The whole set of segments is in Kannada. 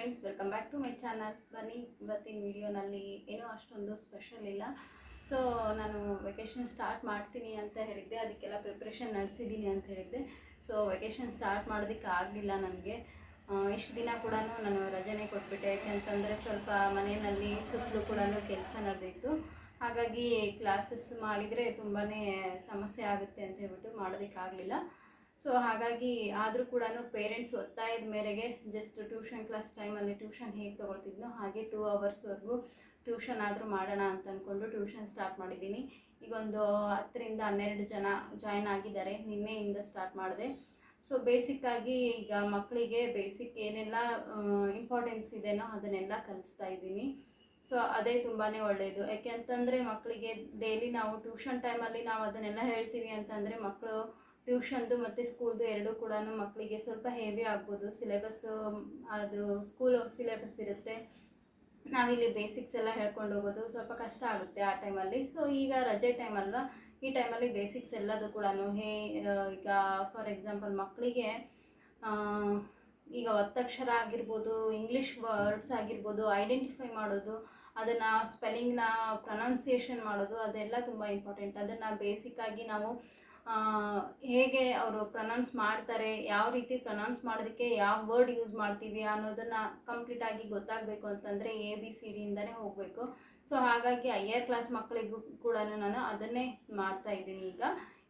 Friends welcome back to my channel ಬನ್ನಿ, ಇವತ್ತಿನ ವಿಡಿಯೋನಲ್ಲಿ ಏನೂ ಅಷ್ಟೊಂದು ಸ್ಪೆಷಲ್ ಇಲ್ಲ. ಸೊ ನಾನು ವೆಕೇಷನ್ ಸ್ಟಾರ್ಟ್ ಮಾಡ್ತೀನಿ ಅಂತ ಹೇಳಿದ್ದೆ. ಅದಕ್ಕೆಲ್ಲ ಪ್ರಿಪ್ರೇಷನ್ ನಡೆಸಿದ್ದೀನಿ ಅಂತ ಹೇಳಿದ್ದೆ. ಸೊ ವೆಕೇಷನ್ ಸ್ಟಾರ್ಟ್ ಮಾಡೋದಕ್ಕೆ ಆಗಲಿಲ್ಲ ನನಗೆ. ಇಷ್ಟು ದಿನ ಕೂಡ ನಾನು ರಜೆನೇ ಕೊಟ್ಬಿಟ್ಟೆ. ಯಾಕೆಂತಂದರೆ ಸ್ವಲ್ಪ ಮನೆಯಲ್ಲಿ ಸುತ್ತಲೂ ಕೂಡ ಕೆಲಸ ನಡೆದಿತ್ತು. ಹಾಗಾಗಿ ಕ್ಲಾಸಸ್ ಮಾಡಿದರೆ ತುಂಬಾ ಸಮಸ್ಯೆ ಆಗುತ್ತೆ ಅಂತ ಹೇಳ್ಬಿಟ್ಟು ಮಾಡೋದಕ್ಕಾಗಲಿಲ್ಲ ಸೊ ಹಾಗಾಗಿ ಆದರೂ ಕೂಡ ಪೇರೆಂಟ್ಸ್ ಒತ್ತಾಯದ ಮೇರೆಗೆ ಜಸ್ಟ್ ಟ್ಯೂಷನ್ ಕ್ಲಾಸ್ ಟೈಮಲ್ಲಿ ಟ್ಯೂಷನ್ ಹೇಗೆ ತೊಗೊಳ್ತಿದ್ನೋ ಹಾಗೆ ಟೂ ಅವರ್ಸ್ವರೆಗೂ ಟ್ಯೂಷನ್ ಆದರೂ ಮಾಡೋಣ ಅಂತ ಅಂದ್ಕೊಂಡು ಟ್ಯೂಷನ್ ಸ್ಟಾರ್ಟ್ ಮಾಡಿದ್ದೀನಿ. ಈಗ ಒಂದು ಹತ್ತರಿಂದ ಹನ್ನೆರಡು ಜನ ಜಾಯ್ನ್ ಆಗಿದ್ದಾರೆ. ನಿನ್ನೆಯಿಂದ ಸ್ಟಾರ್ಟ್ ಮಾಡಿದೆ. ಸೊ ಬೇಸಿಕ್ಕಾಗಿ ಈಗ ಮಕ್ಕಳಿಗೆ ಬೇಸಿಕ್ ಏನೆಲ್ಲ ಇಂಪಾರ್ಟೆನ್ಸ್ ಇದೆಯೋ ಅದನ್ನೆಲ್ಲ ಕಲಿಸ್ತಾ ಇದ್ದೀನಿ. ಸೊ ಅದೇ ತುಂಬಾ ಒಳ್ಳೆಯದು ಯಾಕೆ ಅಂತಂದರೆ ಮಕ್ಕಳಿಗೆ ಡೈಲಿ ನಾವು ಟ್ಯೂಷನ್ ಟೈಮಲ್ಲಿ ನಾವು ಅದನ್ನೆಲ್ಲ ಹೇಳ್ತೀವಿ ಅಂತಂದರೆ ಮಕ್ಕಳು ಟ್ಯೂಷನ್ದು ಮತ್ತು ಸ್ಕೂಲ್ದು ಎರಡೂ ಕೂಡ ಮಕ್ಕಳಿಗೆ ಸ್ವಲ್ಪ ಹೆವಿ ಆಗ್ಬೋದು. ಸಿಲೆಬಸ್ಸು ಅದು ಸ್ಕೂಲ್ ಸಿಲೆಬಸ್ ಇರುತ್ತೆ. ನಾವಿಲ್ಲಿ ಬೇಸಿಕ್ಸ್ ಎಲ್ಲ ಹೇಳ್ಕೊಂಡು ಹೋಗೋದು. ಸ್ವಲ್ಪ ಕಷ್ಟ ಆಗುತ್ತೆ ಆ ಟೈಮಲ್ಲಿ ಸೊ ಈಗ ರಜೆ ಟೈಮ್ ಅಲ್ವಾ? ಈ ಟೈಮಲ್ಲಿ ಬೇಸಿಕ್ಸ್ ಎಲ್ಲದು ಕೂಡ ಹೇ ಈಗ ಫಾರ್ ಎಕ್ಸಾಂಪಲ್ ಮಕ್ಕಳಿಗೆ ಈಗ ಒತ್ತಕ್ಷರ ಆಗಿರ್ಬೋದು ಇಂಗ್ಲೀಷ್ ವರ್ಡ್ಸ್ ಆಗಿರ್ಬೋದು ಐಡೆಂಟಿಫೈ ಮಾಡೋದು, ಅದನ್ನು ಸ್ಪೆಲ್ಲಿಂಗ್ನ ಪ್ರೊನೌನ್ಸಿಯೇಷನ್ ಮಾಡೋದು, ಅದೆಲ್ಲ ತುಂಬ ಇಂಪಾರ್ಟೆಂಟ್ ಅದನ್ನು ಬೇಸಿಕ್ಕಾಗಿ ನಾವು ಹೇಗೆ ಅವರು ಪ್ರನೌನ್ಸ್ ಮಾಡ್ತಾರೆ, ಯಾವ ರೀತಿ ಪ್ರನೌನ್ಸ್ ಮಾಡೋದಕ್ಕೆ ಯಾವ ವರ್ಡ್ ಯೂಸ್ ಮಾಡ್ತೀವಿ ಅನ್ನೋದನ್ನು ಕಂಪ್ಲೀಟಾಗಿ ಗೊತ್ತಾಗಬೇಕು ಅಂತಂದರೆ ಎ ಬಿ ಸಿ ಡಿಯಿಂದನೇ ಹೋಗಬೇಕು. ಸೊ ಹಾಗಾಗಿ ಹೈಯರ್ ಕ್ಲಾಸ್ ಮಕ್ಕಳಿಗೂ ಕೂಡ ನಾನು ಅದನ್ನೇ ಮಾಡ್ತಾ ಇದ್ದೀನಿ ಈಗ.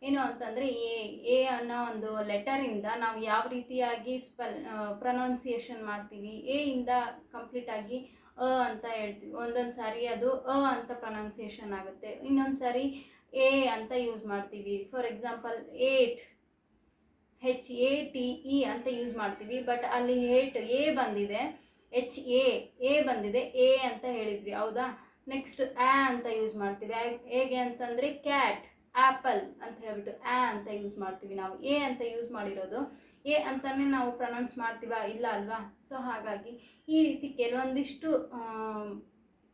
ಏನು ಅಂತಂದರೆ ಎ ಎ ಅನ್ನೋ ಒಂದು ಲೆಟರಿಂದ ನಾವು ಯಾವ ರೀತಿಯಾಗಿ ಸ್ಪೆಲ್ ಪ್ರೊನೌನ್ಸಿಯೇಷನ್ ಮಾಡ್ತೀವಿ ಎ ಇಂದ ಕಂಪ್ಲೀಟಾಗಿ ಅ ಅಂತ ಹೇಳ್ತೀವಿ. ಒಂದೊಂದು ಸಾರಿ ಅದು ಅ ಅಂತ ಪ್ರನೌನ್ಸಿಯೇಷನ್ ಆಗುತ್ತೆ. ಇನ್ನೊಂದು ಸಾರಿ ಎ ಅಂತ ಯೂಸ್ ಮಾಡ್ತೀವಿ. For example ate H A T E ಅಂತ ಯೂಸ್ ಮಾಡ್ತೀವಿ. ಬಟ್ ಅಲ್ಲಿ ಏಟ್ ಎ ಬಂದಿದೆ. ಎಚ್ ಎ ಎ ಬಂದಿದೆ. ಎ ಅಂತ ಹೇಳಿದ್ವಿ. ಹೌದಾ? ನೆಕ್ಸ್ಟ್ ಆ ಅಂತ ಯೂಸ್ ಮಾಡ್ತೀವಿ. ಹೇಗೆ ಅಂತಂದರೆ ಕ್ಯಾಟ್ ಆ್ಯಪಲ್ ಅಂತ ಹೇಳ್ಬಿಟ್ಟು ಆ ಅಂತ ಯೂಸ್ ಮಾಡ್ತೀವಿ ನಾವು. ಎ ಅಂತ ಯೂಸ್ ಮಾಡಿರೋದು. ಎ ಅಂತಲೇ ನಾವು ಪ್ರೊನೌನ್ಸ್ ಮಾಡ್ತೀವಾ ಇಲ್ಲ ಅಲ್ವಾ? ಸೊ ಹಾಗಾಗಿ ಈ ರೀತಿ ಕೆಲವೊಂದಿಷ್ಟು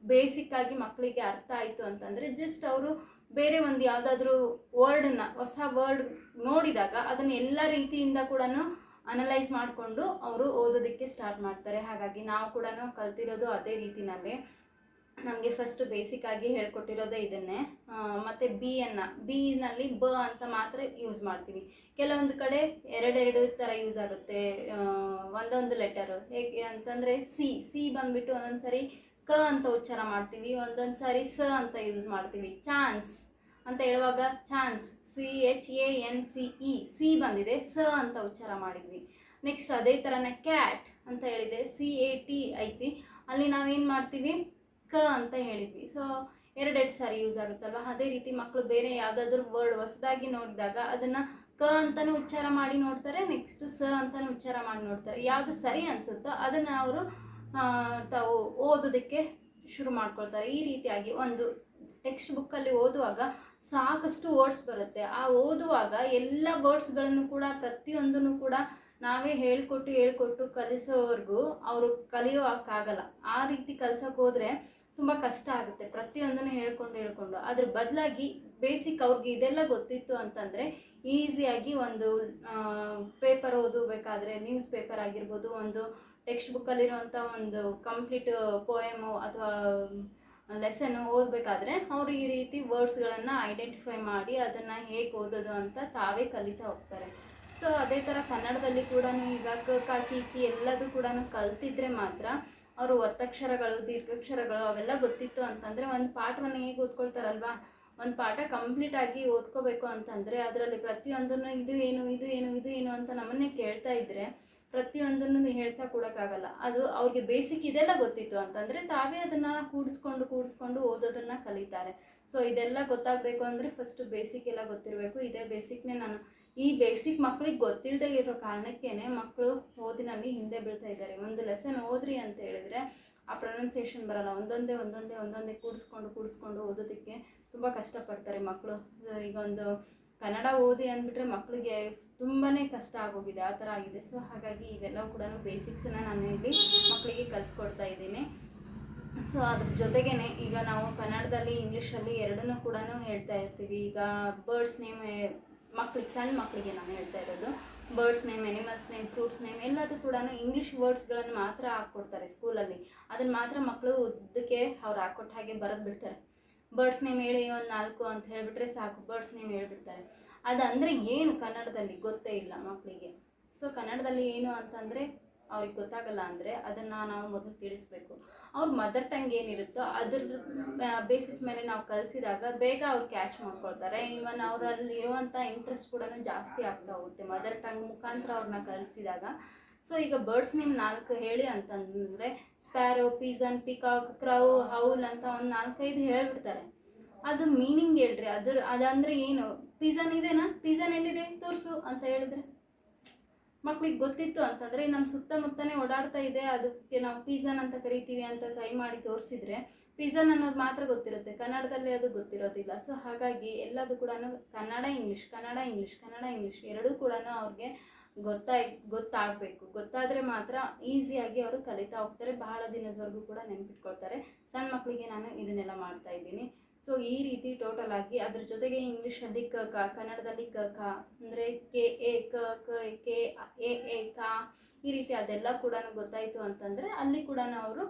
ಬೇಸಿಕ್ಕಾಗಿ ಮಕ್ಕಳಿಗೆ ಅರ್ಥ ಆಯಿತು ಅಂತಂದರೆ ಜಸ್ಟ್ ಅವರು ಬೇರೆ ಒಂದು ಯಾವುದಾದ್ರೂ ವರ್ಡನ್ನ ಹೊಸ ವರ್ಡ್ ನೋಡಿದಾಗ ಅದನ್ನು ಎಲ್ಲ ರೀತಿಯಿಂದ ಕೂಡ ಅನಲೈಸ್ ಮಾಡಿಕೊಂಡು ಅವರು ಓದೋದಕ್ಕೆ ಸ್ಟಾರ್ಟ್ ಮಾಡ್ತಾರೆ. ಹಾಗಾಗಿ ನಾವು ಕೂಡ ಕಲ್ತಿರೋದು ಅದೇ ರೀತಿನಲ್ಲೇ. ನಮಗೆ ಫಸ್ಟ್ ಬೇಸಿಕ್ ಆಗಿ ಹೇಳ್ಕೊಟ್ಟಿರೋದೇ ಇದನ್ನೇ. ಮತ್ತೆ ಬಿ ಅನ್ನ ಬಿನಲ್ಲಿ ಬ ಅಂತ ಮಾತ್ರ ಯೂಸ್ ಮಾಡ್ತೀವಿ. ಕೆಲವೊಂದು ಕಡೆ ಎರಡೆರಡು ಥರ ಯೂಸ್ ಆಗುತ್ತೆ. ಒಂದೊಂದು ಲೆಟರು ಹೇಗೆ ಅಂತಂದರೆ ಸಿ ಸಿ ಬಂದ್ಬಿಟ್ಟು ಒಂದೊಂದು ಸರಿ ಕ ಅಂತ ಉಚ್ಚಾರ ಮಾಡ್ತೀವಿ, ಒಂದೊಂದು ಸಾರಿ ಸ ಅಂತ ಯೂಸ್ ಮಾಡ್ತೀವಿ. ಚಾನ್ಸ್ ಅಂತ ಹೇಳುವಾಗ chance C H A N C E C ಬಂದಿದೆ, ಸ ಅಂತ ಉಚ್ಚಾರ ಮಾಡಿದ್ವಿ. ನೆಕ್ಸ್ಟ್ ಅದೇ ಥರನೇ ಕ್ಯಾಟ್ ಅಂತ ಹೇಳಿದೆ ಸಿ ಎ ಟಿ ಐತಿ. ಅಲ್ಲಿ ನಾವೇನು ಮಾಡ್ತೀವಿ? ಕ ಅಂತ ಹೇಳಿದ್ವಿ. ಸೊ ಎರಡೆರಡು ಸಾರಿ ಯೂಸ್ ಆಗುತ್ತಲ್ವ? ಅದೇ ರೀತಿ ಮಕ್ಕಳು ಬೇರೆ ಯಾವುದಾದ್ರೂ ವರ್ಡ್ ಹೊಸದಾಗಿ ನೋಡಿದಾಗ ಅದನ್ನು ಕ ಅಂತಲೂ ಉಚ್ಚಾರ ಮಾಡಿ ನೋಡ್ತಾರೆ ನೆಕ್ಸ್ಟ್ ಸ ಅಂತಲೂ ಉಚ್ಚಾರ ಮಾಡಿ ನೋಡ್ತಾರೆ. ಯಾವುದು ಸರಿ ಅನಿಸುತ್ತೋ ಅದನ್ನು ಅವರು ತಾವು ಓದೋದಕ್ಕೆ ಶುರು ಮಾಡ್ಕೊಳ್ತಾರೆ. ಈ ರೀತಿಯಾಗಿ ಒಂದು ಟೆಕ್ಸ್ಟ್ ಬುಕ್ಕಲ್ಲಿ ಓದುವಾಗ ಸಾಕಷ್ಟು ವರ್ಡ್ಸ್ ಬರುತ್ತೆ. ಆ ಓದುವಾಗ ಎಲ್ಲ ವರ್ಡ್ಸ್ಗಳನ್ನು ಕೂಡ ಪ್ರತಿಯೊಂದನ್ನು ಕೂಡ ನಾವೇ ಹೇಳ್ಕೊಟ್ಟು ಹೇಳ್ಕೊಟ್ಟು ಕಲಿಸೋವರೆಗೂ ಅವರು ಕಲಿಯೋಕ್ಕಾಗಲ್ಲ. ಆ ರೀತಿ ಕಲಿಸೋಕೆ ಹೋದರೆ ತುಂಬ ಕಷ್ಟ ಆಗುತ್ತೆ. ಪ್ರತಿಯೊಂದನ್ನು ಹೇಳ್ಕೊಂಡು ಹೇಳ್ಕೊಂಡು. ಅದ್ರ ಬದಲಾಗಿ ಬೇಸಿಕ್ ಅವ್ರಿಗೆ ಇದೆಲ್ಲ ಗೊತ್ತಿತ್ತು ಅಂತಂದರೆ ಈಸಿಯಾಗಿ ಒಂದು ಪೇಪರ್ ಓದಬೇಕಾದ್ರೆ ನ್ಯೂಸ್ ಪೇಪರ್ ಆಗಿರ್ಬೋದು, ಒಂದು ಟೆಕ್ಸ್ಟ್ ಬುಕ್ಕಲ್ಲಿರುವಂಥ ಒಂದು ಕಂಪ್ಲೀಟ್ ಪೋಯಮು ಅಥವಾ ಲೆಸನ್ನು ಓದಬೇಕಾದ್ರೆ ಅವರು ಈ ರೀತಿ ವರ್ಡ್ಸ್ಗಳನ್ನು ಐಡೆಂಟಿಫೈ ಮಾಡಿ ಅದನ್ನು ಹೇಗೆ ಓದೋದು ಅಂತ ತಾವೇ ಕಲಿತಾ ಹೋಗ್ತಾರೆ. ಸೊ ಅದೇ ಥರ ಕನ್ನಡದಲ್ಲಿ ಕೂಡ ಈಗ ಕ ಕ ಎಲ್ಲದೂ ಕೂಡ ಕಲ್ತಿದ್ರೆ ಮಾತ್ರ ಅವರು ಒತ್ತಕ್ಷರಗಳು, ದೀರ್ಘಕ್ಷರಗಳು ಅವೆಲ್ಲ ಗೊತ್ತಿತ್ತು ಅಂತಂದರೆ ಒಂದು ಪಾಠವನ್ನು ಹೇಗೆ ಓದ್ಕೊಳ್ತಾರಲ್ವಾ? ಒಂದು ಪಾಠ ಕಂಪ್ಲೀಟ್ ಆಗಿ ಓದ್ಕೋಬೇಕು ಅಂತಂದರೆ ಅದರಲ್ಲಿ ಪ್ರತಿಯೊಂದನ್ನು ಇದು ಏನು ಇದು ಏನು ಇದು ಏನು ಅಂತ ನಮ್ಮನ್ನೇ ಕೇಳ್ತಾ ಇದ್ದರೆ ಪ್ರತಿಯೊಂದನ್ನು ಹೇಳ್ತಾ ಕೊಡೋಕ್ಕಾಗಲ್ಲ. ಅದು ಅವ್ರಿಗೆ ಬೇಸಿಕ್ ಇದೆಲ್ಲ ಗೊತ್ತಿತ್ತು ಅಂತಂದರೆ ತಾವೇ ಅದನ್ನು ಕೂಡಿಸ್ಕೊಂಡು ಕೂಡಿಸ್ಕೊಂಡು ಓದೋದನ್ನು ಕಲಿತಾರೆ. ಸೊ ಇದೆಲ್ಲ ಗೊತ್ತಾಗಬೇಕು ಅಂದರೆ ಫಸ್ಟ್ ಬೇಸಿಕ್ ಎಲ್ಲ ಗೊತ್ತಿರಬೇಕು. ಇದೇ ಬೇಸಿಕ್ನೇ ನಾನು ಈ ಬೇಸಿಕ್ ಮಕ್ಳಿಗೆ ಗೊತ್ತಿಲ್ಲದೆ ಇರೋ ಕಾರಣಕ್ಕೇ ಮಕ್ಕಳು ಓದಿನಲ್ಲಿ ಹಿಂದೆ ಬೀಳ್ತಾ ಇದ್ದಾರೆ. ಒಂದು ಲೆಸನ್ ಓದ್ರಿ ಅಂತ ಹೇಳಿದರೆ ಆ ಪ್ರೊನೌನ್ಸಿಯೇಷನ್ ಬರಲ್ಲ. ಒಂದೊಂದೇ ಒಂದೊಂದೇ ಒಂದೊಂದೇ ಕೂಡಿಸ್ಕೊಂಡು ಕೂಡಿಸ್ಕೊಂಡು ಓದೋದಕ್ಕೆ ತುಂಬ ಕಷ್ಟಪಡ್ತಾರೆ ಮಕ್ಕಳು ಈಗ ಒಂದು ಕನ್ನಡ ಓದಿ ಅಂದ್ಬಿಟ್ರೆ ಮಕ್ಕಳಿಗೆ ತುಂಬಾ ಕಷ್ಟ ಆಗೋಗಿದೆ, ಆ ಥರ ಆಗಿದೆ. ಸೊ ಹಾಗಾಗಿ ಇವೆಲ್ಲವೂ ಕೂಡ ಬೇಸಿಕ್ಸನ್ನ ನಾನು ಇಲ್ಲಿ ಮಕ್ಕಳಿಗೆ ಕಲಿಸ್ಕೊಡ್ತಾ ಇದ್ದೀನಿ. ಸೊ ಅದ್ರ ಜೊತೆಗೇನೆ ಈಗ ನಾವು ಕನ್ನಡದಲ್ಲಿ, ಇಂಗ್ಲೀಷಲ್ಲಿ ಎರಡನ್ನೂ ಕೂಡ ಹೇಳ್ತಾ ಇರ್ತೀವಿ. ಈಗ ಬರ್ಡ್ಸ್ ನೇಮ್ ಮಕ್ಳಿಗೆ ಸಣ್ಣ ಮಕ್ಕಳಿಗೆ ನಾನು ಹೇಳ್ತಾ ಇರೋದು. Birds name animals name fruits name ಎಲ್ಲದೂ ಕೂಡ ಇಂಗ್ಲೀಷ್ ವರ್ಡ್ಸ್ಗಳನ್ನು ಮಾತ್ರ ಹಾಕ್ಕೊಡ್ತಾರೆ ಸ್ಕೂಲಲ್ಲಿ. ಅದನ್ನು ಮಾತ್ರ ಮಕ್ಕಳು ಉದ್ದಕ್ಕೆ ಅವ್ರು ಹಾಕ್ಕೊಟ್ಟ ಹಾಗೆ ಬರೆದು ಬಿಡ್ತಾರೆ ಬರ್ಡ್ಸ್ ನೇಮ್ ಹೇಳಿ ಒಂದು ನಾಲ್ಕು ಅಂತ ಹೇಳಿಬಿಟ್ರೆ ಸಾಕು. ಬರ್ಡ್ಸ್ ನೇಮ್ ಹೇಳ್ಬಿಡ್ತಾರೆ. ಅದಂದರೆ ಏನು ಕನ್ನಡದಲ್ಲಿ ಗೊತ್ತೇ ಇಲ್ಲ ಮಕ್ಕಳಿಗೆ ಸೊ ಕನ್ನಡದಲ್ಲಿ ಏನು ಅಂತಂದರೆ ಅವ್ರಿಗೆ ಗೊತ್ತಾಗಲ್ಲ ಅಂದರೆ ಅದನ್ನು ನಾವು ಮೊದಲು ತಿಳಿಸ್ಬೇಕು. ಅವ್ರ ಮದರ್ ಟಂಗ್ ಏನಿರುತ್ತೋ ಅದ್ರ ಬೇಸಿಸ್ ಮೇಲೆ ನಾವು ಕಲಿಸಿದಾಗ ಬೇಗ ಅವ್ರು ಕ್ಯಾಚ್ ಮಾಡ್ಕೊಳ್ತಾರೆ. ಇವನ್ ಅವರಲ್ಲಿ ಇರುವಂಥ ಇಂಟ್ರೆಸ್ಟ್ ಕೂಡ ಜಾಸ್ತಿ ಆಗ್ತಾ ಹೋಗುತ್ತೆ. ಮದರ್ ಟಂಗ್ ಮುಖಾಂತರ ಅವ್ರನ್ನ ಕಲಿಸಿದಾಗ. ಸೊ ಈಗ ಬರ್ಡ್ಸ್ ನಿಮ್ಮ ನಾಲ್ಕು ಹೇಳಿ ಅಂತಂದರೆ sparrow pigeon peacock crow owl ಅಂತ ಒಂದು ನಾಲ್ಕೈದು ಹೇಳ್ಬಿಡ್ತಾರೆ. ಅದು ಮೀನಿಂಗ್ ಹೇಳ್ರಿ. ಅದ್ರ, ಅದಂದ್ರೆ ಏನು? ಪಿಜನ್ ಇದೆನಾ? ಪಿಜನ್ ಎಲ್ಲಿದೆ? ತೋರಿಸು ಅಂತ ಹೇಳಿದ್ರೆ. ಮಕ್ಳಿಗೆ ಗೊತ್ತಿತ್ತು ಅಂತಂದರೆ ನಮ್ಮ ಸುತ್ತಮುತ್ತನೇ ಓಡಾಡ್ತಾ ಇದೆ. ಅದಕ್ಕೆ ನಾವು ಪಿಜನ್ ಅಂತ ಕರಿತೀವಿ ಅಂತ ಕೈ ಮಾಡಿ ತೋರಿಸಿದ್ರೆ ಪಿಜನ್ ಅನ್ನೋದು ಮಾತ್ರ ಗೊತ್ತಿರುತ್ತೆ. ಕನ್ನಡದಲ್ಲಿ ಅದು ಗೊತ್ತಿರೋದಿಲ್ಲ. ಸೊ ಹಾಗಾಗಿ ಎಲ್ಲದು ಕೂಡ Kannada English Kannada English Kannada English ಎರಡೂ ಕೂಡ ಅವ್ರಿಗೆ ಗೊತ್ತಾಯ್, ಗೊತ್ತಾಗಬೇಕು. ಗೊತ್ತಾದರೆ ಮಾತ್ರ ಈಸಿಯಾಗಿ ಅವರು ಕಲಿತಾ ಹೋಗ್ತಾರೆ. ಬಹಳ ದಿನದವರೆಗೂ ಕೂಡ ನೆನ್ಪಿಟ್ಕೊಳ್ತಾರೆ. ಸಣ್ಣ ಮಕ್ಕಳಿಗೆ ನಾನು ಇದನ್ನೆಲ್ಲ ಮಾಡ್ತಾ ಇದ್ದೀನಿ. ಸೊ ಈ ರೀತಿ ಟೋಟಲ್ ಆಗಿ ಅದ್ರ ಜೊತೆಗೆ ಇಂಗ್ಲೀಷಲ್ಲಿ ಕ ಕ, ಕನ್ನಡದಲ್ಲಿ ಕ ಕ ಅಂದರೆ ಕೆ, ಎ, ಕ ಕ, ಕೆ, ಎ ಎ, ಕ ಈ ರೀತಿ ಅದೆಲ್ಲ ಕೂಡ ಗೊತ್ತಾಯಿತು ಅಂತಂದರೆ ಅಲ್ಲಿ ಕೂಡ ಅವರು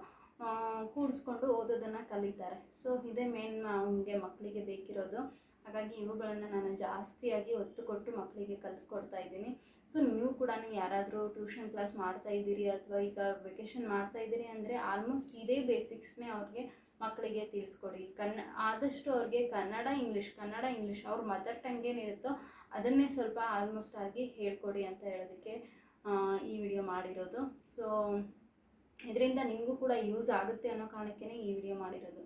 ಕೂಡಿಸ್ಕೊಂಡು ಓದೋದನ್ನು ಕಲಿತಾರೆ. ಸೊ ಇದೇ ಮೇನ್ ನಮಗೆ ಮಕ್ಕಳಿಗೆ ಬೇಕಿರೋದು. ಹಾಗಾಗಿ ಇವುಗಳನ್ನು ನಾನು ಜಾಸ್ತಿಯಾಗಿ ಒತ್ತು ಕೊಟ್ಟು ಮಕ್ಕಳಿಗೆ ಕಲಿಸ್ಕೊಡ್ತಾ ಇದ್ದೀನಿ. ಸೊ ನೀವು ಕೂಡ ಯಾರಾದರೂ ಟ್ಯೂಷನ್ ಕ್ಲಾಸ್ ಮಾಡ್ತಾ ಇದ್ದೀರಿ ಅಥವಾ ಈಗ ವೆಕೇಷನ್ ಮಾಡ್ತಾ ಇದ್ದೀರಿ ಅಂದರೆ ಆಲ್ಮೋಸ್ಟ್ ಇದೇ ಬೇಸಿಕ್ಸ್ನೇ ಅವ್ರಿಗೆ ಮಕ್ಕಳಿಗೆ ತಿಳಿಸ್ಕೊಡಿ. ಕನ್ನ ಆದಷ್ಟು ಅವ್ರಿಗೆ ಕನ್ನಡ, ಇಂಗ್ಲೀಷ್ ಕನ್ನಡ, ಇಂಗ್ಲೀಷ್ ಅವ್ರ ಮದರ್ ಟಂಗ್ ಏನಿರುತ್ತೋ ಅದನ್ನೇ ಸ್ವಲ್ಪ ಆಲ್ಮೋಸ್ಟ್ ಆಗಿ ಹೇಳ್ಕೊಡಿ ಅಂತ ಹೇಳೋದಕ್ಕೆ ಈ ವಿಡಿಯೋ ಮಾಡಿರೋದು. ಸೊ ಇದರಿಂದ ನಿಮಗೂ ಕೂಡ ಯೂಸ್ ಆಗುತ್ತೆ ಅನ್ನೋ ಕಾರಣಕ್ಕೇ ಈ ವಿಡಿಯೋ ಮಾಡಿರೋದು.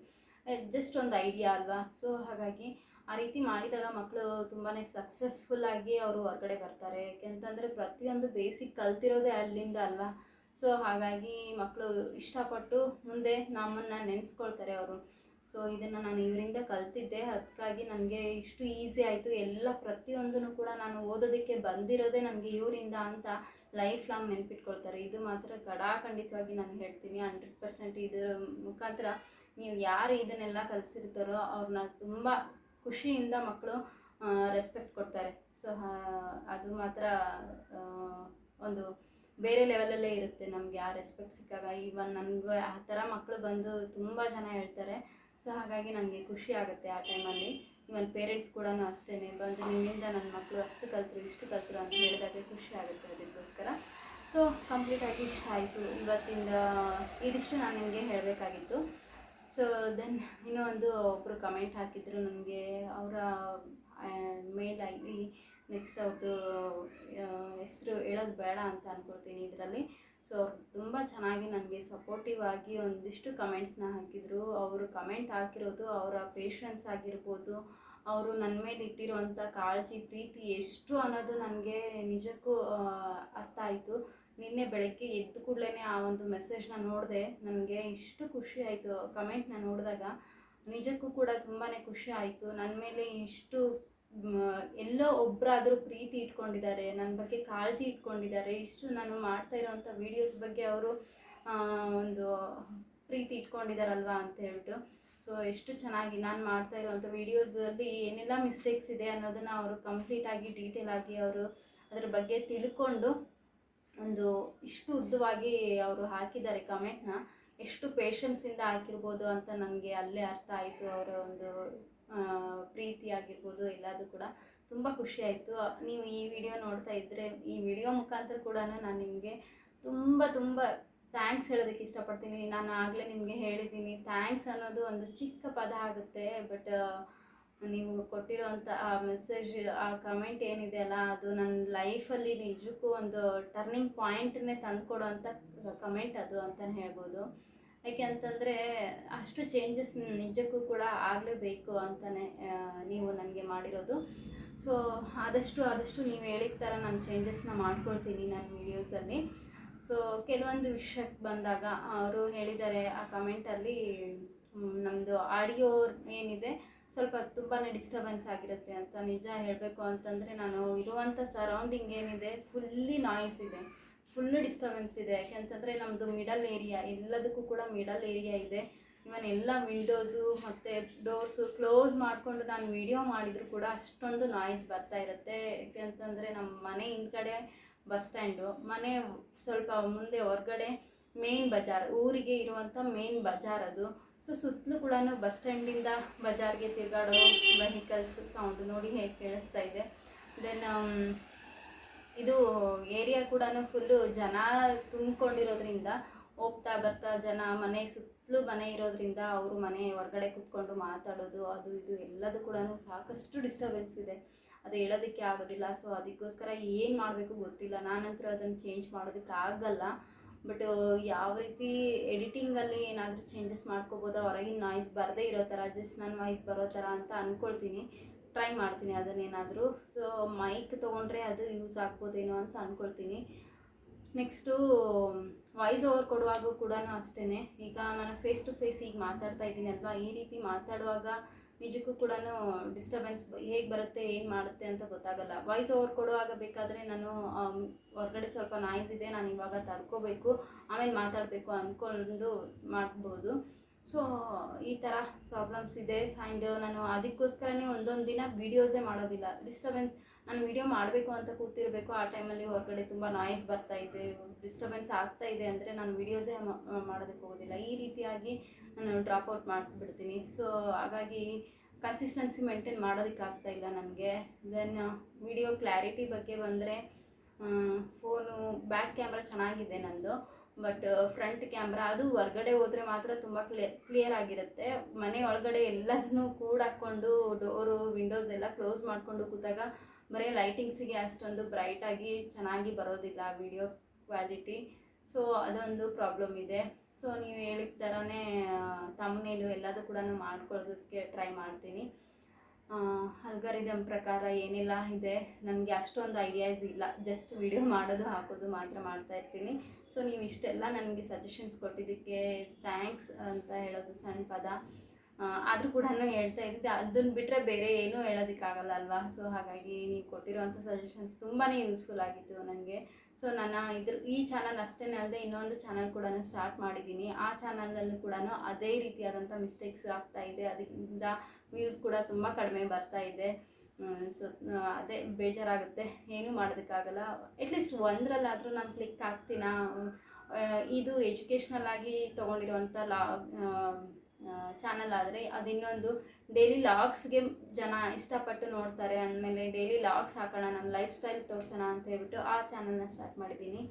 ಜಸ್ಟ್ ಒಂದು ಐಡಿಯಾ ಅಲ್ವಾ? ಸೊ ಹಾಗಾಗಿ ಆ ರೀತಿ ಮಾಡಿದಾಗ ಮಕ್ಕಳು ತುಂಬಾ ಸಕ್ಸಸ್ಫುಲ್ಲಾಗಿ ಅವರು ಹೊರಗಡೆ ಬರ್ತಾರೆ. ಯಾಕೆಂತಂದರೆ ಪ್ರತಿಯೊಂದು ಬೇಸಿಕ್ ಕಲ್ತಿರೋದೇ ಅಲ್ಲಿಂದ ಅಲ್ವಾ? ಸೊ ಹಾಗಾಗಿ ಮಕ್ಕಳು ಇಷ್ಟಪಟ್ಟು ಮುಂದೆ ನಮ್ಮನ್ನು ನೆನೆಸ್ಕೊಳ್ತಾರೆ ಅವರು. ಸೊ ಇದನ್ನು ನಾನು ಇವರಿಂದ ಕಲ್ತಿದ್ದೆ. ಅದಕ್ಕಾಗಿ ನನಗೆ ಇಷ್ಟು ಈಸಿ ಆಯಿತು. ಎಲ್ಲ ಪ್ರತಿಯೊಂದನ್ನು ಕೂಡ ನಾನು ಓದೋದಕ್ಕೆ ಬಂದಿರೋದೇ ನನಗೆ ಇವರಿಂದ ಅಂತ ಲೈಫ್ ಲಾಂಗ್ ನೆನ್ಪಿಟ್ಕೊಳ್ತಾರೆ. ಇದು ಮಾತ್ರ ಖಡಾಖಂಡಿತವಾಗಿ ನಾನು ಹೇಳ್ತೀನಿ. ಹಂಡ್ರೆಡ್ ಪರ್ಸೆಂಟ್ ಇದರ ಮುಖಾಂತರ ನೀವು ಯಾರು ಇದನ್ನೆಲ್ಲ ಕಲಿಸಿರ್ತಾರೋ ಅವ್ರನ್ನ ತುಂಬ ಖುಷಿಯಿಂದ ಮಕ್ಕಳು ರೆಸ್ಪೆಕ್ಟ್ ಕೊಡ್ತಾರೆ. ಸೊ ಅದು ಮಾತ್ರ ಒಂದು ಬೇರೆ ಲೆವೆಲಲ್ಲೇ ಇರುತ್ತೆ. ನಮಗೆ ಆ ರೆಸ್ಪೆಕ್ಟ್ ಸಿಕ್ಕಾಗ ಈವನ್ ನನಗೆ ಆ ಥರ ಮಕ್ಕಳು ಬಂದು ತುಂಬ ಜನ ಹೇಳ್ತಾರೆ. ಸೊ ಹಾಗಾಗಿ ನನಗೆ ಖುಷಿ ಆಗುತ್ತೆ ಆ ಟೈಮಲ್ಲಿ ಇವನ್ ಪೇರೆಂಟ್ಸ್ ಕೂಡ ಅಷ್ಟೇ ಬಂದು ನಿಮ್ಮಿಂದ ನನ್ನ ಮಕ್ಕಳು ಅಷ್ಟು ಕಲ್ತರು, ಇಷ್ಟು ಕಲ್ತರು ಅಂತ ಹೇಳಿದಾಗ ಖುಷಿ ಆಗುತ್ತೆ ಅದಕ್ಕೋಸ್ಕರ. ಸೊ ಕಂಪ್ಲೀಟಾಗಿ ಇಷ್ಟ ಆಯಿತು. ಇವತ್ತಿಂದ ಇದಿಷ್ಟು ನಾನು ನಿಮಗೆ ಹೇಳಬೇಕಾಗಿತ್ತು. ಸೊ ದೆನ್ ಇನ್ನೂ ಒಂದು ಒಬ್ಬರು ಕಮೆಂಟ್ ಹಾಕಿದ್ರು. ನನಗೆ ಅವರ ಮೇಲ್ ಐ ನೆಕ್ಸ್ಟ್ ಅವ್ರದ್ದು ಹೆಸರು ಹೇಳೋದು ಬೇಡ ಅಂತ ಅಂದ್ಕೊಳ್ತೀನಿ ಇದರಲ್ಲಿ. ಸೊ ಅವ್ರು ತುಂಬ ಚೆನ್ನಾಗಿ ನನಗೆ ಸಪೋರ್ಟಿವ್ ಆಗಿ ಒಂದಿಷ್ಟು ಕಮೆಂಟ್ಸ್ನ ಹಾಕಿದರು. ಅವರು ಕಮೆಂಟ್ ಹಾಕಿರೋದು ಅವರ ಪೇಷನ್ಸ್ ಆಗಿರ್ಬೋದು. ಅವರು ನನ್ನ ಮೇಲೆ ಇಟ್ಟಿರುವಂಥ ಕಾಳಜಿ, ಪ್ರೀತಿ ಎಷ್ಟು ಅನ್ನೋದು ನನಗೆ ನಿಜಕ್ಕೂ ಅರ್ಥ ಆಯಿತು. ನಿನ್ನೆ ಬೆಳಗ್ಗೆ ಎದ್ದ ಕೂಡಲೇ ಆ ಒಂದು ಮೆಸೇಜ್ನ ನೋಡಿದೆ. ನನಗೆ ಇಷ್ಟು ಖುಷಿ ಆಯಿತು. ಕಮೆಂಟ್ನ ನೋಡಿದಾಗ ನಿಜಕ್ಕೂ ಕೂಡ ತುಂಬಾ ಖುಷಿ ಆಯಿತು. ನನ್ನ ಮೇಲೆ ಇಷ್ಟು ಎಲ್ಲೋ ಒಬ್ಬರಾದರೂ ಪ್ರೀತಿ ಇಟ್ಕೊಂಡಿದ್ದಾರೆ ನನ್ನ ಬಗ್ಗೆ ಕಾಳಜಿ ಇಟ್ಕೊಂಡಿದ್ದಾರೆ, ಇಷ್ಟು ನಾನು ಮಾಡ್ತಾ ಇರೋವಂಥ ವೀಡಿಯೋಸ್ ಬಗ್ಗೆ ಅವರು ಒಂದು ಪ್ರೀತಿ ಇಟ್ಕೊಂಡಿದ್ದಾರಲ್ವಾ ಅಂತ ಹೇಳ್ಬಿಟ್ಟು. ಸೊ ಎಷ್ಟು ಚೆನ್ನಾಗಿ ನಾನು ಮಾಡ್ತಾ ಇರೋವಂಥ ವೀಡಿಯೋಸಲ್ಲಿ ಏನೆಲ್ಲ ಮಿಸ್ಟೇಕ್ಸ್ ಇದೆ ಅನ್ನೋದನ್ನು ಅವರು ಕಂಪ್ಲೀಟಾಗಿ ಡೀಟೇಲ್ ಆಗಿ ಅವರು ಅದ್ರ ಬಗ್ಗೆ ತಿಳ್ಕೊಂಡು ಒಂದು ಇಷ್ಟು ಉದ್ದವಾಗಿ ಅವರು ಹಾಕಿದ್ದಾರೆ ಕಮೆಂಟ್ನ ಎಷ್ಟು ಪೇಷನ್ಸಿಂದ ಹಾಕಿರ್ಬೋದು ಅಂತ ನನಗೆ ಅಲ್ಲೇ ಅರ್ಥ ಆಯಿತು ಅವರ ಒಂದು ಪ್ರೀತಿ ಆಗಿರ್ಬೋದು ಎಲ್ಲದೂ ಕೂಡ ತುಂಬ ಖುಷಿ ಆಯಿತು ನೀವು ಈ ವಿಡಿಯೋ ನೋಡ್ತಾ ಇದ್ದರೆ ಈ ವಿಡಿಯೋ ಮುಖಾಂತರ ಕೂಡ ನಾನು ನಿಮಗೆ ತುಂಬ ತುಂಬ ಥ್ಯಾಂಕ್ಸ್ ಹೇಳೋದಕ್ಕೆ ಇಷ್ಟಪಡ್ತೀನಿ. ನಾನು ಆಗಲೇ ನಿಮಗೆ ಹೇಳಿದ್ದೀನಿ ಥ್ಯಾಂಕ್ಸ್ ಅನ್ನೋದು ಒಂದು ಚಿಕ್ಕ ಪದ ಆಗುತ್ತೆ ಬಟ್ ನೀವು ಕೊಟ್ಟಿರೋಂಥ ಆ ಮೆಸೇಜ್ ಆ ಕಮೆಂಟ್ ಏನಿದೆ ಅಲ್ಲ, ಅದು ನನ್ನ ಲೈಫಲ್ಲಿ ನಿಜಕ್ಕೂ ಒಂದು ಟರ್ನಿಂಗ್ ಪಾಯಿಂಟನ್ನೇ ತಂದುಕೊಡೋವಂಥ ಕಮೆಂಟ್ ಅದು ಅಂತಲೇ ಹೇಳ್ಬೋದು. ಯಾಕೆ ಅಂತಂದರೆ ಅಷ್ಟು ಚೇಂಜಸ್ ನಿಜಕ್ಕೂ ಕೂಡ ಆಗಲೇಬೇಕು ಅಂತಲೇ ನೀವು ನನಗೆ ಮಾಡಿರೋದು. ಸೊ ಆದಷ್ಟು ಆದಷ್ಟು ನೀವು ಹೇಳಿದ ಥರ ನಾನು ಚೇಂಜಸ್ನ ಮಾಡ್ಕೊಳ್ತೀನಿ ನನ್ನ ವೀಡಿಯೋಸಲ್ಲಿ ಸೊ ಕೆಲವೊಂದು ವಿಷಯಕ್ಕೆ ಬಂದಾಗ ಅವರು ಹೇಳಿದ್ದಾರೆ ಆ ಕಮೆಂಟಲ್ಲಿ ನಮ್ಮದು ಆಡಿಯೋ ಏನಿದೆ ಸ್ವಲ್ಪ ತುಂಬಾ ಡಿಸ್ಟರ್ಬೆನ್ಸ್ ಆಗಿರುತ್ತೆ ಅಂತ ನಿಜ ಹೇಳಬೇಕು ಅಂತಂದರೆ ನಾನು ಇರುವಂಥ ಸರೌಂಡಿಂಗ್ ಏನಿದೆ ಫುಲ್ಲಿ ನಾಯ್ಸ್ ಇದೆ. ಫುಲ್ ಡಿಸ್ಟರ್ಬೆನ್ಸ್ ಇದೆ. ಯಾಕೆಂತಂದರೆ ನಮ್ಮದು ಮಿಡಲ್ ಏರಿಯಾ ಎಲ್ಲದಕ್ಕೂ ಕೂಡ ಮಿಡಲ್ ಏರಿಯಾ ಇದೆ. ಇವನ್ ಎಲ್ಲ ವಿಂಡೋಸು ಮತ್ತು ಡೋರ್ಸು ಕ್ಲೋಸ್ ಮಾಡಿಕೊಂಡು ನಾನು ವಿಡಿಯೋ ಮಾಡಿದರೂ ಕೂಡ ಅಷ್ಟೊಂದು ನಾಯ್ಸ್ ಬರ್ತಾ ಇರುತ್ತೆ. ಯಾಕೆಂತಂದರೆ ನಮ್ಮ ಮನೆ ಹಿಂದ್ಗಡೆ ಬಸ್ ಸ್ಟ್ಯಾಂಡು ಮನೆ ಸ್ವಲ್ಪ ಮುಂದೆ ಹೊರಗಡೆ ಮೇನ್ ಬಜಾರ್, ಊರಿಗೆ ಇರುವಂಥ ಮೇನ್ ಬಜಾರ್ ಅದು. ಸೊ ಸುತ್ತಲೂ ಕೂಡ ಬಸ್ ಸ್ಟ್ಯಾಂಡಿಂದ ಬಜಾರ್ಗೆ ತಿರುಗಾಡೋ ವೆಹಿಕಲ್ಸ್ ಸೌಂಡ್ ನೋಡಿ ಹೇಗೆ ಕೇಳಿಸ್ತಾ ಇದೆ. ದೆನ್ ಇದು ಏರಿಯಾ ಕೂಡ ಫುಲ್ಲು ಜನ ತುಂಬಿಕೊಂಡಿರೋದ್ರಿಂದ, ಹೋಗ್ತಾ ಬರ್ತಾ ಜನ ಮನೆ ಸುತ್ತಲೂ ಮನೆ ಇರೋದ್ರಿಂದ ಅವರು ಮನೆ ಹೊರಗಡೆ ಕೂತ್ಕೊಂಡು ಮಾತಾಡೋದು, ಅದು ಇದು ಎಲ್ಲದೂ ಕೂಡ ಸಾಕಷ್ಟು ಡಿಸ್ಟರ್ಬೆನ್ಸ್ ಇದೆ. ಅದು ಹೇಳೋದಕ್ಕೆ ಆಗೋದಿಲ್ಲ. ಸೊ ಅದಕ್ಕೋಸ್ಕರ ಏನು ಮಾಡಬೇಕು ಗೊತ್ತಿಲ್ಲ. ನಾನಂತರ ಅದನ್ನು ಚೇಂಜ್ ಮಾಡೋದಕ್ಕೆ ಆಗಲ್ಲ. ಬಟ್ ಯಾವ ರೀತಿ ಎಡಿಟಿಂಗಲ್ಲಿ ಏನಾದರೂ ಚೇಂಜಸ್ ಮಾಡ್ಕೋಬೋದಾ, ಹೊರಗಿನ ನಾಯ್ಸ್ ಬರದೇ ಇರೋ ಥರ ಜಸ್ಟ್ ನನ್ನ ವಾಯ್ಸ್ ಬರೋ ಥರ ಅಂತ ಅಂದ್ಕೊಳ್ತೀನಿ ಟ್ರೈ ಮಾಡ್ತೀನಿ ಅದನ್ನೇನಾದರೂ. ಸೊ ಮೈಕ್ ತೊಗೊಂಡ್ರೆ ಅದು ಯೂಸ್ ಆಗ್ಬೋದೇನೋ ಅಂತ ಅಂದ್ಕೊಳ್ತೀನಿ ನೆಕ್ಸ್ಟು ವಾಯ್ಸ್ ಓವರ್ ಕೊಡುವಾಗ ಕೂಡ ಅಷ್ಟೇ ಈಗ ನಾನು ಫೇಸ್ ಟು ಫೇಸ್ ಈಗ ಮಾತಾಡ್ತಾ ಇದ್ದೀನಿ ಅಲ್ವಾ? ಈ ರೀತಿ ಮಾತಾಡುವಾಗ ನಿಜಕ್ಕೂ ಕೂಡ ಡಿಸ್ಟರ್ಬೆನ್ಸ್ ಹೇಗೆ ಬರುತ್ತೆ, ಏನು ಮಾಡುತ್ತೆ ಅಂತ ಗೊತ್ತಾಗಲ್ಲ. ವಾಯ್ಸ್ ಓವರ್ ಕೊಡುವಾಗ ಬೇಕಾದರೆ ನಾನು ಹೊರಗಡೆ ಸ್ವಲ್ಪ ನಾಯ್ಸ್ ಇದೆ, ನಾನು ಇವಾಗ ತಡ್ಕೋಬೇಕು, ಆಮೇಲೆ ಮಾತಾಡಬೇಕು ಅಂದ್ಕೊಂಡು ಮಾಡ್ಬೋದು. ಸೊ ಈ ಥರ ಪ್ರಾಬ್ಲಮ್ಸ್ ಇದೆ ಆ್ಯಂಡ್ ನಾನು ಅದಕ್ಕೋಸ್ಕರನೇ ಒಂದೊಂದು ದಿನ ವೀಡಿಯೋಸೇ ಮಾಡೋದಿಲ್ಲ. ಡಿಸ್ಟರ್ಬೆನ್ಸ್ ನಾನು ವಿಡಿಯೋ ಮಾಡಬೇಕು ಅಂತ ಕೂತಿರಬೇಕು. ಆ ಟೈಮಲ್ಲಿ ಹೊರಗಡೆ ತುಂಬ ನಾಯ್ಸ್ ಬರ್ತಾ ಇದೆ. ಡಿಸ್ಟರ್ಬೆನ್ಸ್ ಆಗ್ತಾ ಇದೆ ಅಂದರೆ ನಾನು ವೀಡಿಯೋಸೇ ಮಾಡೋದಕ್ಕೆ ಹೋಗೋದಿಲ್ಲ. ಈ ರೀತಿಯಾಗಿ ನಾನು ಡ್ರಾಪ್ಔಟ್ ಮಾಡಿಬಿಡ್ತೀನಿ. ಸೊ ಹಾಗಾಗಿ ಕನ್ಸಿಸ್ಟೆನ್ಸಿ ಮೇಂಟೈನ್ ಮಾಡೋದಕ್ಕೆ ಆಗ್ತಾ ಇಲ್ಲ ನನಗೆ. ದೆನ್ ವಿಡಿಯೋ ಕ್ಲಾರಿಟಿ ಬಗ್ಗೆ ಬಂದರೆ ಫೋನು ಬ್ಯಾಕ್ ಕ್ಯಾಮ್ರಾ ಚೆನ್ನಾಗಿದೆ ನಂದು. ಬಟ್ ಫ್ರಂಟ್ ಕ್ಯಾಮ್ರಾ ಅದು ಹೊರ್ಗಡೆ ಹೋದರೆ ಮಾತ್ರ ತುಂಬ ಕ್ಲಿಯ ಕ್ಲಿಯರ್ ಆಗಿರುತ್ತೆ. ಮನೆ ಒಳಗಡೆ ಎಲ್ಲದನ್ನೂ ಕೂಡಾಕ್ಕೊಂಡು ಡೋರು ವಿಂಡೋಸ್ ಎಲ್ಲ ಕ್ಲೋಸ್ ಮಾಡಿಕೊಂಡು ಕೂತಾಗ ಬರೀ ಲೈಟಿಂಗ್ಸಿಗೆ ಅಷ್ಟೊಂದು ಬ್ರೈಟಾಗಿ ಚೆನ್ನಾಗಿ ಬರೋದಿಲ್ಲ ವಿಡಿಯೋ ಕ್ವಾಲಿಟಿ ಸೊ ಅದೊಂದು ಪ್ರಾಬ್ಲಮ್ ಇದೆ. ಸೊ ನೀವು ಹೇಳಿದ ಥರನೇ ತಮ್ಮನೇಲು ಎಲ್ಲದೂ ಕೂಡ ಮಾಡ್ಕೊಳ್ಳೋದಕ್ಕೆ ಟ್ರೈ ಮಾಡ್ತೀನಿ. ಅಲ್ಗರಿದಮ್ ಪ್ರಕಾರ ಏನೆಲ್ಲ ಇದೆ, ನನಗೆ ಅಷ್ಟೊಂದು ಐಡಿಯಾಸ್ ಇಲ್ಲ. ಜಸ್ಟ್ ವಿಡಿಯೋ ಮಾಡೋದು, ಹಾಕೋದು ಮಾತ್ರ ಮಾಡ್ತಾ ಇರ್ತೀನಿ. ಸೊ ನೀವು ಇಷ್ಟೆಲ್ಲ ನನಗೆ ಸಜೆಷನ್ಸ್ ಕೊಟ್ಟಿದ್ದಕ್ಕೆ ಥ್ಯಾಂಕ್ಸ್ ಅಂತ ಹೇಳೋದು ಸಣ್ಣ ಪದ. ಆದರೂ ಕೂಡ ನಾನು ಹೇಳ್ತಾ ಇದ್ದೆ ಅದನ್ನು ಬಿಟ್ಟರೆ ಬೇರೆ ಏನೂ ಹೇಳೋದಕ್ಕಾಗಲ್ಲ ಅಲ್ವಾ? ಸೊ ಹಾಗಾಗಿ ನೀವು ಕೊಟ್ಟಿರೋವಂಥ ಸಜೆಷನ್ಸ್ ತುಂಬಾ ಯೂಸ್ಫುಲ್ ಆಗಿತ್ತು ನನಗೆ ಸೊ ನನ್ನ ಇದ್ರ, ಈ ಚಾನಲ್ ಅಷ್ಟೇ ಅಲ್ಲದೆ ಇನ್ನೊಂದು ಚಾನಲ್ ಕೂಡ ಸ್ಟಾರ್ಟ್ ಮಾಡಿದ್ದೀನಿ. ಆ ಚಾನಲಲ್ಲೂ ಕೂಡ ಅದೇ ರೀತಿಯಾದಂಥ ಮಿಸ್ಟೇಕ್ಸ್ ಆಗ್ತಾ ಇದೆ. ಅದರಿಂದ ವ್ಯೂಸ್ ಕೂಡ ತುಂಬ ಕಡಿಮೆ ಬರ್ತಾ ಇದೆ. ಸೊ ಅದೇ ಬೇಜಾರಾಗುತ್ತೆ. ಏನೂ ಮಾಡೋದಕ್ಕಾಗಲ್ಲ. ಅಟ್ಲೀಸ್ಟ್ ಒಂದರಲ್ಲಾದರೂ ನಾನು ಕ್ಲಿಕ್ ಆಗ್ತೀನಾ ಇದು ಎಜುಕೇಷ್ನಲ್ ಆಗಿ ತೊಗೊಂಡಿರುವಂಥ ಲಾ ಚಾನಲ್ ಆದರೆ ಅದಿನ್ನೊಂದು ಡೈಲಿ ಲಾಗ್ಸ್ಗೆ ಜನ ಇಷ್ಟಪಟ್ಟು ನೋಡ್ತಾರೆ ಅಂದಮೇಲೆ ಡೈಲಿ ಲಾಗ್ಸ್ ಹಾಕೋಣ ನಮ್ಮ ಲೈಫ್ ಸ್ಟೈಲ್ ತೋರಿಸೋಣ ಅಂತ ಹೇಳ್ಬಿಟ್ಟು ಆ ಚಾನಲ್ನ ಸ್ಟಾರ್ಟ್ ಮಾಡಿದ್ದೀನಿ.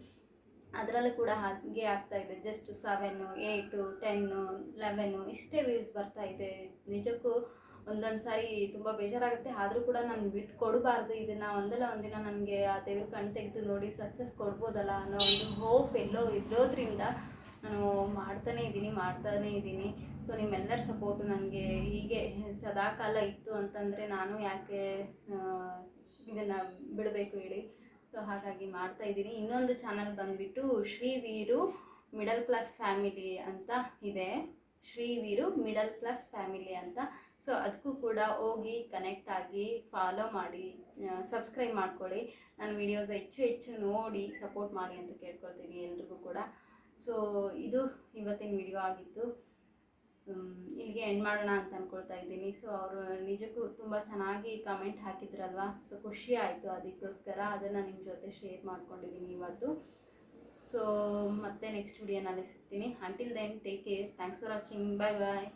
ಅದರಲ್ಲೂ ಕೂಡ ಹಾಗೆ ಆಗ್ತಾ ಇದೆ. Just seven eight ten eleven ಇಷ್ಟೇ ವ್ಯೂಸ್ ಬರ್ತಾ ಇದೆ. ನಿಜಕ್ಕೂ ಒಂದೊಂದು ಸಾರಿ ತುಂಬ ಬೇಜಾರಾಗುತ್ತೆ. ಆದರೂ ಕೂಡ ನಾನು ಬಿಟ್ಟು ಕೊಡಬಾರ್ದು. ಇದನ್ನು ಒಂದಲ್ಲ ಒಂದಿನ ನನಗೆ ಆ ದೇವ್ರ ಕಣ್ ತೆಗೆದು ನೋಡಿ ಸಕ್ಸಸ್ ಕೊಡ್ಬೋದಲ್ಲ ಅನ್ನೋ ಒಂದು ಹೋಪ್ ಎಲ್ಲೋ ಇರೋದ್ರಿಂದ ನಾನು ಮಾಡ್ತಾನೇ ಇದ್ದೀನಿ ಮಾಡ್ತಾನೇ ಇದ್ದೀನಿ. ಸೊ ನಿಮ್ಮೆಲ್ಲರ ಸಪೋರ್ಟು ನನಗೆ ಹೀಗೆ ಸದಾಕಾಲ ಇತ್ತು ಅಂತಂದರೆ ನಾನು ಯಾಕೆ ಇದನ್ನು ಬಿಡಬೇಕು ಹೇಳಿ. ಸೊ ಹಾಗಾಗಿ ಮಾಡ್ತಾ ಇದ್ದೀನಿ. ಇನ್ನೊಂದು ಚಾನಲ್ ಬಂದುಬಿಟ್ಟು ಶ್ರೀವೀರು ಮಿಡಲ್ ಕ್ಲಾಸ್ ಫ್ಯಾಮಿಲಿ ಅಂತ ಇದೆ. ಶ್ರೀವೀರು ಮಿಡಲ್ ಕ್ಲಾಸ್ ಫ್ಯಾಮಿಲಿ ಅಂತ. ಸೊ ಅದಕ್ಕೂ ಕೂಡ ಹೋಗಿ ಕನೆಕ್ಟ್ ಆಗಿ ಫಾಲೋ ಮಾಡಿ ಸಬ್ಸ್ಕ್ರೈಬ್ ಮಾಡ್ಕೊಳ್ಳಿ. ನನ್ನ ವಿಡಿಯೋಸ್ ಹೆಚ್ಚು ಹೆಚ್ಚು ನೋಡಿ ಸಪೋರ್ಟ್ ಮಾಡಿ ಅಂತ ಕೇಳ್ಕೊಳ್ತೀನಿ ಎಲ್ರಿಗೂ ಕೂಡ. ಸೊ ಇದು ಇವತ್ತಿನ ವಿಡಿಯೋ ಆಗಿತ್ತು ಇಲ್ಲಿಗೆ ಎಂಡ್ ಮಾಡೋಣ ಅಂತ ಅಂದ್ಕೊಳ್ತಾ ಇದ್ದೀನಿ. ಸೊ ಅವರು ನಿಜಕ್ಕೂ ತುಂಬ ಚೆನ್ನಾಗಿ ಕಮೆಂಟ್ ಹಾಕಿದ್ರಲ್ವಾ? ಸೊ ಖುಷಿ ಆಯಿತು ಅದಕ್ಕೋಸ್ಕರ. ಅದನ್ನು ನಿಮ್ಮ ಜೊತೆ ಶೇರ್ ಮಾಡ್ಕೊಂಡಿದ್ದೀನಿ ಇವತ್ತು. ಸೊ ಮತ್ತೆ ನೆಕ್ಸ್ಟ್ ವಿಡಿಯೋನಲ್ಲಿ ಸಿಗ್ತೀನಿ. Until then take care thanks for watching bye bye